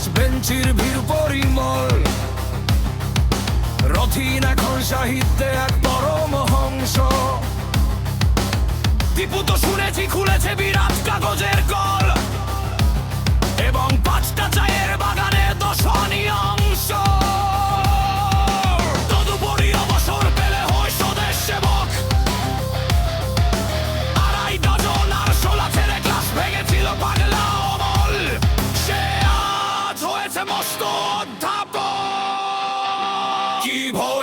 পাশ বেঞ্চির ভিড় পরিমল রথিন এখন সাহিত্যে এক পরম হংস টিপু তো শুনেছি খুলেছে বিরাট কাগজের কল অধ্যাপক কি ভয়ঙ্কর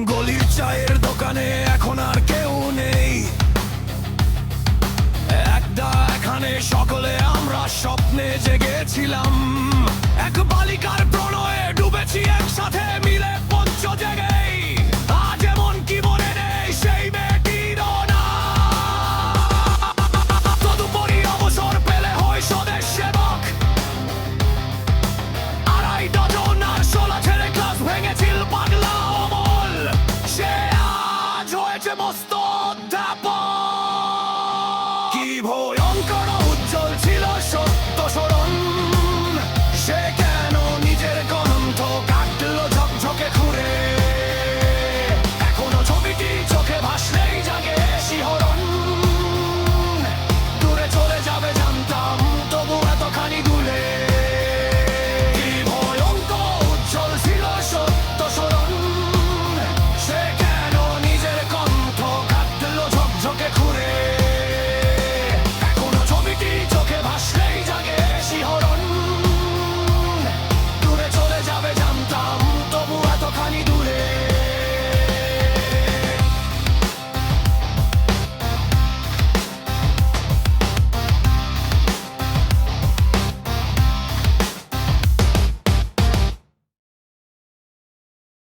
গলির চায়ের দোকানে এখন আর কেউ নেই। একদা এখানে সকলে আমরা স্বপ্নে জেগেছিলাম। এক বালিকার প্রণয়ে ডুবেছি একসাথে